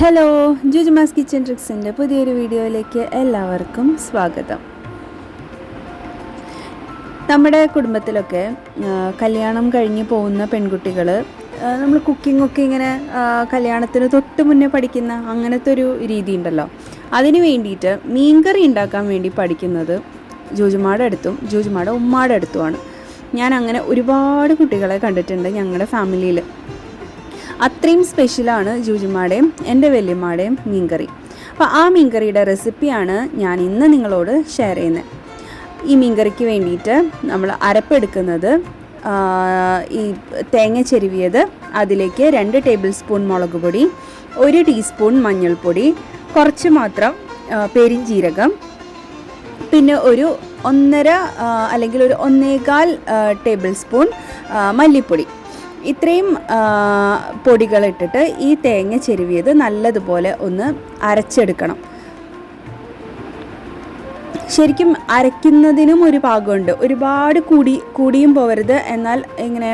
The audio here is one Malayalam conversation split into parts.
ഹലോ ജുജുമാസ് കിച്ചൻ ട്രിക്സിന്റെ പുതിയൊരു വീഡിയോയിലേക്ക് എല്ലാവർക്കും സ്വാഗതം. നമ്മുടെ കുടുംബത്തിലൊക്കെ കല്യാണം കഴിഞ്ഞ് പോകുന്ന പെൺകുട്ടികൾ നമ്മൾ കുക്കിംഗ് ഒക്കെ ഇങ്ങനെ കല്യാണത്തിന് തൊട്ട് മുന്നേ പഠിക്കുന്ന അങ്ങനത്തെ ഒരു രീതി ഉണ്ടല്ലോ. അതിന് വേണ്ടിയിട്ട് മീൻകറി ഉണ്ടാക്കാൻ വേണ്ടി പഠിക്കുന്നത് ജൂജുമാടെ അടുത്തും ജൂജുമാടെ ഉമ്മാടെ അടുത്തുമാണ് ഞാൻ അങ്ങനെ ഒരുപാട് കുട്ടികളെ കണ്ടിട്ടുണ്ട് ഞങ്ങളുടെ ഫാമിലിയിൽ അത്രയും സ്പെഷ്യലാണ് ജൂജുമാടെയും എന്റെ വല്യമ്മയുടെയും മീൻകറി. അപ്പോൾ ആ മീൻകറിയുടെ റെസിപ്പിയാണ് ഞാൻ ഇന്ന് നിങ്ങളോട് ഷെയർ ചെയ്യുന്നത്. ഈ മീൻകറിക്ക് വേണ്ടിയിട്ട് നമ്മൾ അരപ്പെടുക്കുന്നത് ഈ തേങ്ങ ചെരുവിയത് അതിലേക്ക് രണ്ട് ടേബിൾ സ്പൂൺ മുളക് പൊടി ഒരു ടീസ്പൂൺ മഞ്ഞൾപ്പൊടി കുറച്ച് മാത്രം പെരിഞ്ജീരകം പിന്നെ ഒരു ഒന്നര അല്ലെങ്കിൽ ഒരു ഒന്നേകാൽ ടേബിൾ സ്പൂൺ മല്ലിപ്പൊടി. ഇത്രയും പൊടികളിട്ടിട്ട് ഈ തേങ്ങ ചെരുവിയത് നല്ലതുപോലെ ഒന്ന് അരച്ചെടുക്കണം. ശരിക്കും അരയ്ക്കുന്നതിനും ഒരു പാകമുണ്ട് ഒരുപാട് കൂടി കൂടിയും പോവരുത്. എന്നാൽ ഇങ്ങനെ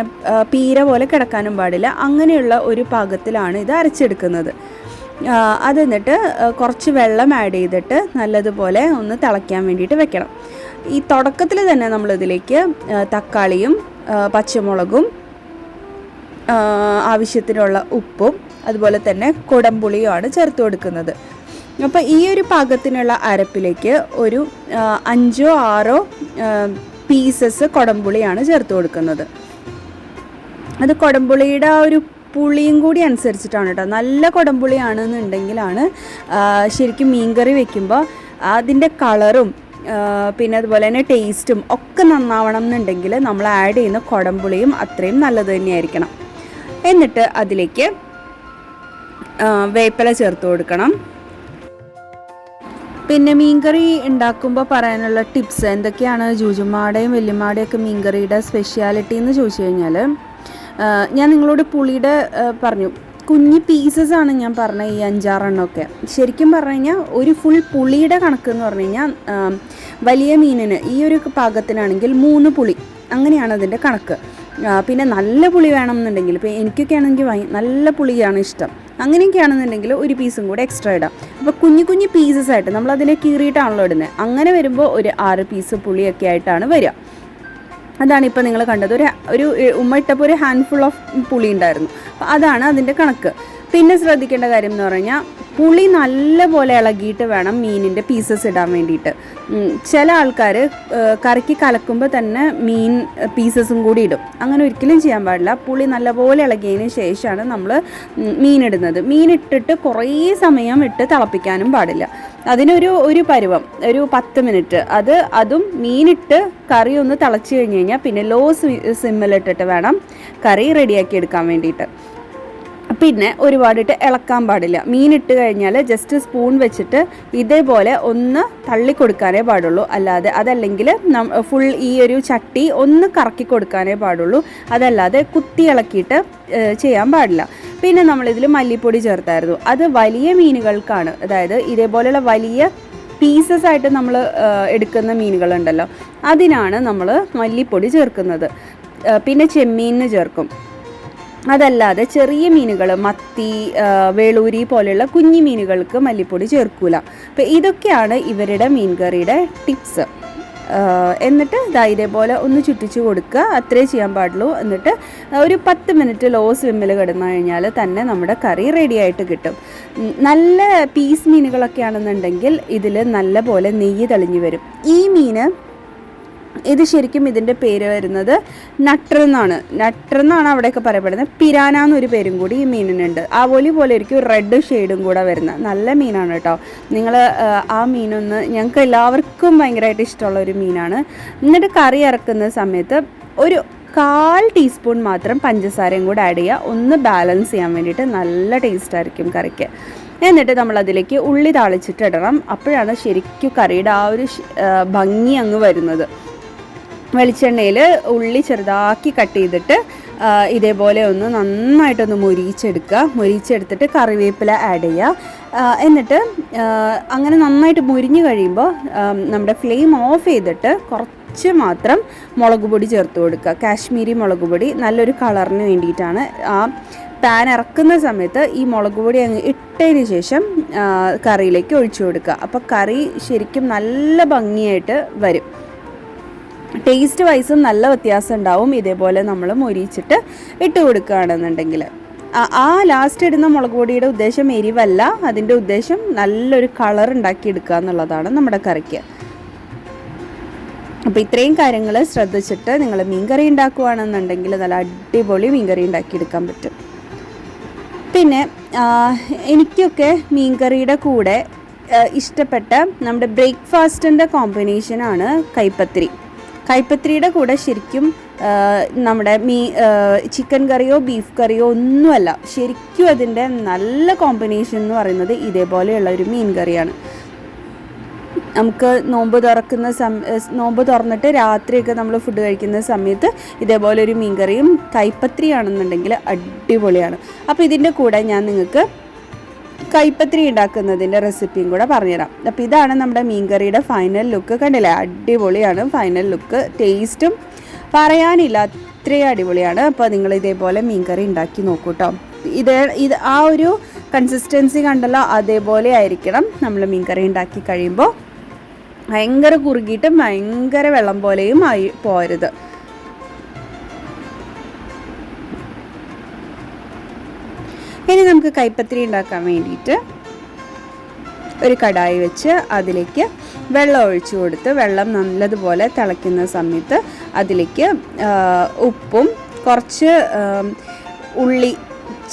പീര പോലെ കിടക്കാനും പാടില്ല. അങ്ങനെയുള്ള ഒരു പാകത്തിലാണ് ഇത് അരച്ചെടുക്കുന്നത്. ആ, അത് എന്നിട്ട് ആ, കുറച്ച് വെള്ളം ആഡ് ചെയ്തിട്ട് നല്ലതുപോലെ ഒന്ന് തിളയ്ക്കാൻ വേണ്ടിയിട്ട് വെക്കണം. ഈ തുടക്കത്തിൽ തന്നെ നമ്മളിതിലേക്ക് തക്കാളിയും പച്ചമുളകും ആവശ്യത്തിനുള്ള ഉപ്പും അതുപോലെ തന്നെ കുടംപുളിയുമാണ് ചേർത്ത് കൊടുക്കുന്നത്. അപ്പോൾ ഈ ഒരു പാകത്തിനുള്ള അരപ്പിലേക്ക് ഒരു അഞ്ചോ ആറോ പീസസ് കുടംപുളിയാണ് ചേർത്ത് കൊടുക്കുന്നത്. അത് കുടംപുളിയുടെ ആ ഒരു പുളിയും കൂടി അനുസരിച്ചിട്ടാണ് കേട്ടോ. നല്ല കുടംപുളിയാണെന്നുണ്ടെങ്കിലാണ് ശരിക്കും മീൻകറി വെക്കുമ്പോൾ അതിന്റെ കളറും പിന്നെ അതുപോലെ തന്നെ ടേസ്റ്റും ഒക്കെ നന്നാവണം എന്നുണ്ടെങ്കിൽ നമ്മൾ ആഡ് ചെയ്യുന്ന കുടംപുളിയും അത്രയും നല്ലത് തന്നെയായിരിക്കണം. എന്നിട്ട് അതിലേക്ക് വേപ്പില ചേർത്ത് കൊടുക്കണം. പിന്നെ മീൻകറി ഉണ്ടാക്കുമ്പോൾ പറയാനുള്ള ടിപ്സ് എന്തൊക്കെയാണ്? ജൂജുമാടെയും വല്യമ്മയുടെയും ഒക്കെ മീൻകറിയുടെ സ്പെഷ്യാലിറ്റി എന്ന് ചോദിച്ചു കഴിഞ്ഞാൽ ഞാൻ നിങ്ങളോട് പുളിയുടെ പറഞ്ഞു. കുഞ്ഞി പീസസ് ആണ് ഞാൻ പറഞ്ഞ ഈ അഞ്ചാറെണ്ണമൊക്കെ. ശരിക്കും പറഞ്ഞു കഴിഞ്ഞാൽ ഒരു ഫുൾ പുളിയുടെ കണക്ക് എന്ന് പറഞ്ഞു കഴിഞ്ഞാൽ വലിയ മീനിന് ഈ ഒരു പാകത്തിനാണെങ്കിൽ മൂന്ന് പുളി. അങ്ങനെയാണ് അതിന്റെ കണക്ക്. പിന്നെ നല്ല പുളി വേണമെന്നുണ്ടെങ്കിൽ ഇപ്പോൾ എനിക്കൊക്കെ ആണെങ്കിൽ നല്ല പുളിയാണ് ഇഷ്ടം. അങ്ങനെയൊക്കെ ആണെന്നുണ്ടെങ്കിൽ ഒരു പീസും കൂടെ എക്സ്ട്രാ ഇടാം. അപ്പോൾ കുഞ്ഞു കുഞ്ഞു പീസസ് ആയിട്ട് നമ്മൾ അതിനെ കീറിയിട്ടാണല്ലോ ഇടുന്നത് അങ്ങനെ വരുമ്പോൾ ഒരു ആറ് പീസ് പുളിയൊക്കെ ആയിട്ടാണ് വരിക അതാണ് ഇപ്പോൾ നിങ്ങൾ കണ്ടത്. ഒരു ഒരു ഉമ്മ ഇട്ടപ്പോൾ ഒരു ഹാൻഡ്ഫുൾ ഓഫ് പുളി ഉണ്ടായിരുന്നു. അപ്പോൾ അതാണ് അതിന്റെ കണക്ക്. പിന്നെ ശ്രദ്ധിക്കേണ്ട കാര്യം എന്ന് പറഞ്ഞാൽ പുളി നല്ലപോലെ ഇളകിയിട്ട് വേണം മീനിന്റെ പീസസ് ഇടാൻ വേണ്ടിയിട്ട്. ചില ആൾക്കാർ കറിക്ക് കലക്കുമ്പോൾ തന്നെ മീൻ പീസസും കൂടി ഇടും. അങ്ങനെ ഒരിക്കലും ചെയ്യാൻ പാടില്ല. പുളി നല്ലപോലെ ഇളകിയതിന് ശേഷമാണ് നമ്മൾ മീൻ ഇട്ടിട്ട് കുറേ സമയം ഇട്ട് തിളപ്പിക്കാനും പാടില്ല. അതിനൊരു ഒരു പരുവം ഒരു പത്ത് മിനിറ്റ്. അത് അതും മീനിട്ട് കറി ഒന്ന് തിളച്ച് കഴിഞ്ഞ് കഴിഞ്ഞാൽ പിന്നെ ലോ സിമ്മിലിട്ടിട്ട് വേണം കറി റെഡിയാക്കി എടുക്കാൻ വേണ്ടിയിട്ട്. പിന്നെ ഒരുപാടിട്ട് ഇളക്കാൻ പാടില്ല. മീൻ ഇട്ട് കഴിഞ്ഞാൽ ജസ്റ്റ് സ്പൂൺ വെച്ചിട്ട് ഇതേപോലെ ഒന്ന് തള്ളി കൊടുക്കാനേ പാടുള്ളൂ. അല്ലാതെ അതല്ലെങ്കിൽ ഫുൾ ഈ ഒരു ചട്ടി ഒന്ന് കറക്കി കൊടുക്കാനേ പാടുള്ളൂ. അതല്ലാതെ കുത്തി ഇളക്കിയിട്ട് ചെയ്യാൻ പാടില്ല. പിന്നെ നമ്മളിതിൽ മല്ലിപ്പൊടി ചേർത്തായിരുന്നു. അത് വലിയ മീനുകൾക്കാണ്. അതായത് ഇതേപോലെയുള്ള വലിയ പീസസ് ആയിട്ട് നമ്മൾ എടുക്കുന്ന മീനുകളുണ്ടല്ലോ. അതിനാണ് നമ്മൾ മല്ലിപ്പൊടി ചേർക്കുന്നത്. പിന്നെ ചെമ്മീനിന് ചേർക്കും. അതല്ലാതെ ചെറിയ മീനുകൾ മത്തി വേളൂരി പോലെയുള്ള കുഞ്ഞു മീനുകൾക്ക് മല്ലിപ്പൊടി ചേർക്കൂല. അപ്പോൾ ഇതൊക്കെയാണ് ഇവരുടെ മീൻകറിയുടെ ടിപ്സ്. എന്നിട്ട് ഇതാ ഇതേപോലെ ഒന്ന് ചുറ്റിച്ച് കൊടുക്കുക. അത്രേ ചെയ്യാൻ പാടുള്ളൂ. എന്നിട്ട് ഒരു പത്ത് മിനിറ്റ് ലോ സ്വിമ്മിൽ കിടന്നു കഴിഞ്ഞാൽ തന്നെ നമ്മുടെ കറി റെഡി ആയിട്ട് കിട്ടും. നല്ല പീസ് മീനുകളൊക്കെ ആണെന്നുണ്ടെങ്കിൽ ഇതിൽ നല്ല പോലെ നെയ്യ് തെളിഞ്ഞു വരും. ഈ മീന് ഇത് ശരിക്കും ഇതിന്റെ പേര് വരുന്നത് നട്ടർ എന്നാണ്. നട്ടർ എന്നാണ് അവിടെയൊക്കെ പറയപ്പെടുന്നത്. പിരാന എന്നൊരു പേരും കൂടി ഈ മീനിനുണ്ട്. ആവോലി പോലെ ഇരിക്കും റെഡ് ഷെയ്ഡും കൂടെ വരുന്ന നല്ല മീനാണ് കേട്ടോ. നിങ്ങൾ ആ മീനൊന്ന് ഞങ്ങൾക്ക് എല്ലാവർക്കും ഭയങ്കരമായിട്ട് ഇഷ്ടമുള്ള ഒരു മീനാണ്. എന്നിട്ട് കറി ഇറക്കുന്ന സമയത്ത് ഒരു കാൽ ടീസ്പൂൺ മാത്രം പഞ്ചസാരയും കൂടെ ആഡ് ചെയ്യുക. ഒന്ന് ബാലൻസ് ചെയ്യാൻ വേണ്ടിയിട്ട് നല്ല ടേസ്റ്റ് ആയിരിക്കും കറിക്ക്. എന്നിട്ട് നമ്മൾ അതിലേക്ക് ഉള്ളി താളിച്ചിട്ട് ഇടണം അപ്പോഴാണ് ശരിക്കും കറിയുടെ ആ ഒരു ഭംഗി അങ്ങ് വരുന്നത്. വെളിച്ചെണ്ണയിൽ ഉള്ളി ചെറുതാക്കി കട്ട് ചെയ്തിട്ട് ഇതേപോലെ ഒന്ന് നന്നായിട്ടൊന്ന് മുരിച്ചെടുക്കുക. മുരിച്ചെടുത്തിട്ട് കറിവേപ്പില ആഡ് ചെയ്യുക. എന്നിട്ട് അങ്ങനെ നന്നായിട്ട് മുരിഞ്ഞ് കഴിയുമ്പോൾ നമ്മുടെ ഫ്ലെയിം ഓഫ് ചെയ്തിട്ട് കുറച്ച് മാത്രം മുളക് പൊടി ചേർത്ത് കൊടുക്കുക. കാശ്മീരി മുളക് പൊടി നല്ലൊരു കളറിന് വേണ്ടിയിട്ടാണ്. ആ പാൻ ഇറക്കുന്ന സമയത്ത് ഈ മുളക് പൊടി അങ്ങ് ഇട്ടതിന് ശേഷം കറിയിലേക്ക് ഒഴിച്ചു കൊടുക്കുക. അപ്പോൾ കറി ശരിക്കും നല്ല ഭംഗിയായിട്ട് വരും. ടേസ്റ്റ് വൈസും നല്ല വ്യത്യാസം ഉണ്ടാവും. ഇതേപോലെ നമ്മൾ മൊരിച്ചിട്ട് ഇട്ട് കൊടുക്കുകയാണെന്നുണ്ടെങ്കിൽ ആ- ലാസ്റ്റ് ഇടുന്ന മുളക് പൊടിയുടെ ഉദ്ദേശം എരിവല്ല. അതിന്റെ ഉദ്ദേശം നല്ലൊരു കളർ ഉണ്ടാക്കി എടുക്കുക എന്നുള്ളതാണ് നമ്മുടെ കറിക്ക്. അപ്പോൾ ഇത്രയും കാര്യങ്ങൾ ശ്രദ്ധിച്ചിട്ട് നിങ്ങൾ മീൻകറി ഉണ്ടാക്കുകയാണെന്നുണ്ടെങ്കിൽ നല്ല അടിപൊളി മീൻകറി ഉണ്ടാക്കിയെടുക്കാൻ പറ്റും. പിന്നെ എനിക്കൊക്കെ മീൻകറിയുടെ കൂടെ ഇഷ്ടപ്പെട്ട നമ്മുടെ ബ്രേക്ക്ഫാസ്റ്റിന്റെ കോമ്പിനേഷനാണ് കൈപ്പത്തിരി. കൈപ്പത്തിരിയുടെ കൂടെ ശരിക്കും നമ്മുടെ മീ ചിക്കൻ കറിയോ ബീഫ് കറിയോ ഒന്നുമല്ല ശരിക്കും അതിന്റെ നല്ല കോമ്പിനേഷൻ എന്ന് പറയുന്നത് ഇതേപോലെയുള്ള ഒരു മീൻ കറിയാണ്. നമുക്ക് നോമ്പ് തുറക്കുന്ന സം നോമ്പ് തുറന്നിട്ട് രാത്രിയൊക്കെ നമ്മൾ ഫുഡ് കഴിക്കുന്ന സമയത്ത് ഇതേപോലെ ഒരു മീൻകറിയും കൈപ്പത്രിയാണെന്നുണ്ടെങ്കിൽ അടിപൊളിയാണ്. അപ്പോൾ ഇതിന്റെ കൂടെ ഞാൻ നിങ്ങൾക്ക് കൈപ്പത്തിരി ഉണ്ടാക്കുന്നതിന്റെ റെസിപ്പിയും കൂടെ പറഞ്ഞുതരാം. അപ്പോൾ ഇതാണ് നമ്മുടെ മീൻകറിയുടെ ഫൈനൽ ലുക്ക് കണ്ടില്ലേ? അടിപൊളിയാണ് ഫൈനൽ ലുക്ക് ടേസ്റ്റും പറയാനില്ല അത്രയും അടിപൊളിയാണ്. അപ്പോൾ നിങ്ങൾ ഇതേപോലെ മീൻകറി ഉണ്ടാക്കി നോക്കൂ കേട്ടോ ഇത് ഇത് ആ ഒരു കൺസിസ്റ്റൻസി കണ്ടല്ലോ അതേപോലെ ആയിരിക്കണം നമ്മൾ മീൻകറി ഉണ്ടാക്കി കഴിയുമ്പോൾ. ഭയങ്കര കുറുകിയിട്ട് ഭയങ്കര വെള്ളം പോലെയും ആയി പോരുത്. ഇനി നമുക്ക് കൈപ്പത്തിരി ഉണ്ടാക്കാൻ വേണ്ടിയിട്ട് ഒരു കടായി വെച്ച് അതിലേക്ക് വെള്ളം ഒഴിച്ചു കൊടുത്ത് വെള്ളം നല്ലതുപോലെ തിളയ്ക്കുന്ന സമയത്ത് അതിലേക്ക് ഉപ്പും കുറച്ച് ഉള്ളി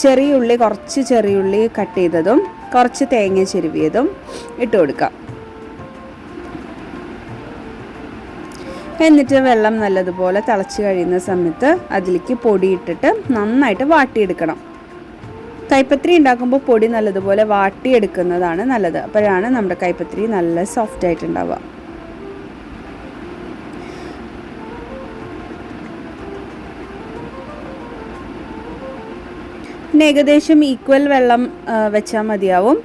ചെറിയ ഉള്ളി കുറച്ച് ചെറിയ ഉള്ളി കട്ട് ചെയ്തതും കുറച്ച് തേങ്ങ ചെരുവിയതും ഇട്ട് കൊടുക്കാം. എന്നിട്ട് വെള്ളം നല്ലതുപോലെ തിളച്ച് കഴിയുന്ന സമയത്ത് അതിലേക്ക് പൊടിയിട്ടിട്ട് നന്നായിട്ട് വാട്ടിയെടുക്കണം. കൈപ്പത്തിരി ഉണ്ടാക്കുമ്പോൾ പൊടി നല്ലതുപോലെ വാട്ടിയെടുക്കുന്നതാണ് നല്ലത്. അപ്പോഴാണ് നമ്മുടെ കൈപ്പത്രി നല്ല സോഫ്റ്റ് ആയിട്ടുണ്ടാവുക. പിന്നെ ഏകദേശം ഈക്വൽ വെള്ളം വെച്ചാൽ മതിയാവും.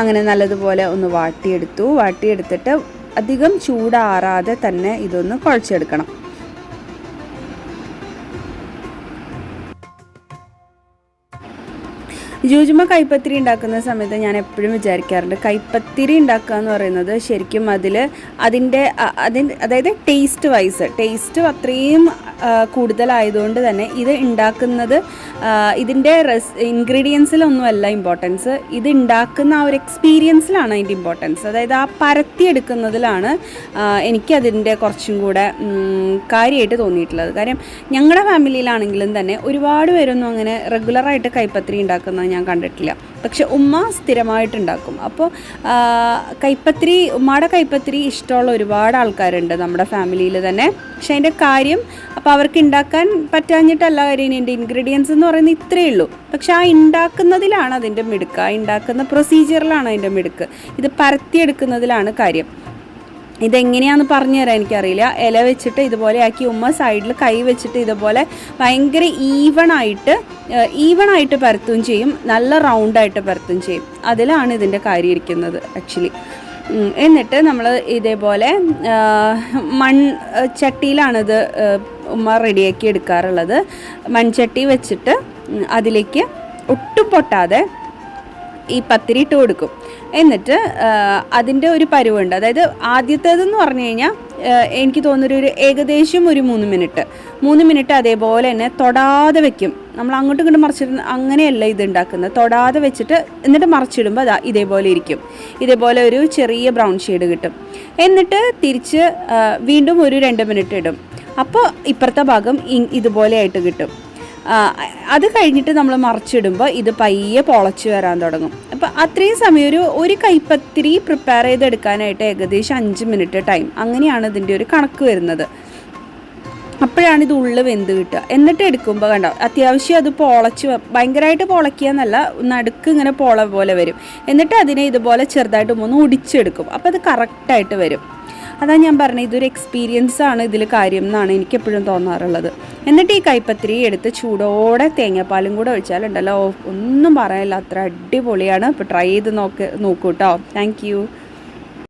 അങ്ങനെ നല്ലതുപോലെ ഒന്ന് വാട്ടിയെടുത്തു. വാട്ടിയെടുത്തിട്ട് അധികം ചൂടാറാതെ തന്നെ ഇതൊന്ന് കുഴച്ചെടുക്കണം. ജൂജുമ കൈപ്പത്തിരി ഉണ്ടാക്കുന്ന സമയത്ത് ഞാൻ എപ്പോഴും വിചാരിക്കാറുണ്ട് കൈപ്പത്തിരി ഉണ്ടാക്കുക എന്ന് പറയുന്നത് ശരിക്കും അതിൽ അതിന്റെ അതിന്റെ അതായത് ടേസ്റ്റ് വൈസ് ടേസ്റ്റ് അത്രയും കൂടുതലായതുകൊണ്ട് തന്നെ ഇത് ഉണ്ടാക്കുന്നത് ഇതിന്റെ റെസ് ഇൻഗ്രീഡിയൻസിലൊന്നുമല്ല ഇമ്പോർട്ടൻസ് ഇത് ഉണ്ടാക്കുന്ന ആ ഒരു എക്സ്പീരിയൻസിലാണ് അതിന്റെ ഇമ്പോർട്ടൻസ് അതായത് ആ പരത്തിയെടുക്കുന്നതിലാണ് എനിക്കതിന്റെ കുറച്ചും കൂടെ കാര്യമായിട്ട് തോന്നിയിട്ടുള്ളത്. കാര്യം ഞങ്ങളുടെ ഫാമിലിയിലാണെങ്കിലും തന്നെ ഒരുപാട് പേരൊന്നും അങ്ങനെ റെഗുലറായിട്ട് കൈപ്പത്തിരി ഉണ്ടാക്കുന്നത് ഞാൻ കണ്ടിട്ടില്ല. പക്ഷെ ഉമ്മ സ്ഥിരമായിട്ടുണ്ടാക്കും. അപ്പോൾ കൈപ്പത്തിരി ഉമ്മയുടെ കൈപ്പത്തിരി ഇഷ്ടമുള്ള ഒരുപാട് ആൾക്കാരുണ്ട് നമ്മുടെ ഫാമിലിയിൽ തന്നെ. പക്ഷെ അതിന്റെ കാര്യം അപ്പോൾ അവർക്ക് ഉണ്ടാക്കാൻ പറ്റാഞ്ഞിട്ടല്ല കാര്യം എന്റെ ഇൻഗ്രീഡിയൻസ് എന്ന് പറയുന്നത് ഇത്രയേ ഉള്ളൂ. പക്ഷെ ആ ഉണ്ടാക്കുന്നതിലാണ് അതിന്റെ മിടുക്ക്. ആ ഉണ്ടാക്കുന്ന പ്രൊസീജിയറിലാണ് അതിന്റെ മിടുക്ക്. ഇത് പരത്തിയെടുക്കുന്നതിലാണ് കാര്യം. ഇതെങ്ങനെയാന്ന് പറഞ്ഞു തരാൻ എനിക്കറിയില്ല. ഇല വെച്ചിട്ട് ഇതുപോലെ ആക്കി ഉമ്മ സൈഡിൽ കൈ വെച്ചിട്ട് ഇതുപോലെ ഭയങ്കര ഈവൺ ആയിട്ട് ഈവൺ ആയിട്ട് പരത്തുകയും ചെയ്യും. നല്ല റൗണ്ടായിട്ട് പരത്തുകയും ചെയ്യും. അതിലാണ് ഇതിന്റെ കാര്യം ഇരിക്കുന്നത് ആക്ച്വലി എന്നിട്ട് നമ്മൾ ഇതേപോലെ മൺ ചട്ടിയിലാണിത് ഉമ്മ റെഡിയാക്കി എടുക്കാറുള്ളത്. മൺചട്ടി വെച്ചിട്ട് അതിലേക്ക് ഒട്ടും പൊട്ടാതെ ഈ പത്തിരി ഇട്ട് കൊടുക്കും. എന്നിട്ട് അതിന്റെ ഒരു പരുവുണ്ട്. അതായത് ആദ്യത്തേതെന്ന് പറഞ്ഞു കഴിഞ്ഞാൽ എനിക്ക് തോന്നുന്നൊരു ഒരു ഏകദേശം ഒരു മൂന്ന് മിനിറ്റ്. മൂന്ന് മിനിറ്റ് അതേപോലെ തന്നെ തൊടാതെ വെക്കും. നമ്മൾ അങ്ങോട്ടും ഇങ്ങോട്ടും മറിച്ചിട്ട് അങ്ങനെയല്ല ഇത് ഉണ്ടാക്കുന്നത്. തൊടാതെ വെച്ചിട്ട് എന്നിട്ട് മറിച്ചിടുമ്പോൾ അതാ ഇതേപോലെ ഇരിക്കും. ഇതേപോലെ ഒരു ചെറിയ ബ്രൗൺ ഷെയ്ഡ് കിട്ടും. എന്നിട്ട് തിരിച്ച് വീണ്ടും ഒരു രണ്ട് മിനിറ്റ് ഇടും. അപ്പോൾ ഇപ്പുറത്തെ ഭാഗം ഇതുപോലെ ആയിട്ട് കിട്ടും. അത് കഴിഞ്ഞിട്ട് നമ്മൾ മറിച്ചിടുമ്പോൾ ഇത് പയ്യെ പൊളച്ച് വരാൻ തുടങ്ങും. അപ്പോൾ അത്രയും സമയം ഒരു ഒരു കൈപ്പത്തിരി പ്രിപ്പയർ ചെയ്തെടുക്കാനായിട്ട് ഏകദേശം അഞ്ച് മിനിറ്റ് ടൈം അങ്ങനെയാണ് ഇതിന്റെ ഒരു കണക്ക് വരുന്നത്. അപ്പോഴാണ് ഇത് ഉള്ളിൽ വെന്ത് കിട്ടുക. എന്നിട്ട് എടുക്കുമ്പോൾ കണ്ടോ അത്യാവശ്യം അത് പൊളച്ച് ഭയങ്കരമായിട്ട് പൊളയ്ക്കുക എന്നല്ല നടുക്ക് ഇങ്ങനെ പോള പോലെ വരും. എന്നിട്ട് അതിനെ ഇതുപോലെ ചെറുതായിട്ട് മൂന്ന് ഒടിച്ചെടുക്കും. അപ്പോൾ അത് കറക്റ്റായിട്ട് വരും. അതാ ഞാൻ പറഞ്ഞത് ഇതൊരു എക്സ്പീരിയൻസ് ആണ് ഇതിൽ കാര്യം എന്നാണ് എനിക്ക് എപ്പോഴും തോന്നാറുള്ളത്. എന്നിട്ട് ഈ കൈപ്പത്തിരി എടുത്ത് ചൂടോടെ തേങ്ങാപ്പാലും കൂടെ ഒഴിച്ചാലുണ്ടല്ലോ. ഒന്നും പറയാനില്ല അത്ര അടിപൊളിയാണ്. അപ്പോൾ ട്രൈ ചെയ്ത് നോക്ക് നോക്കൂട്ടോ താങ്ക്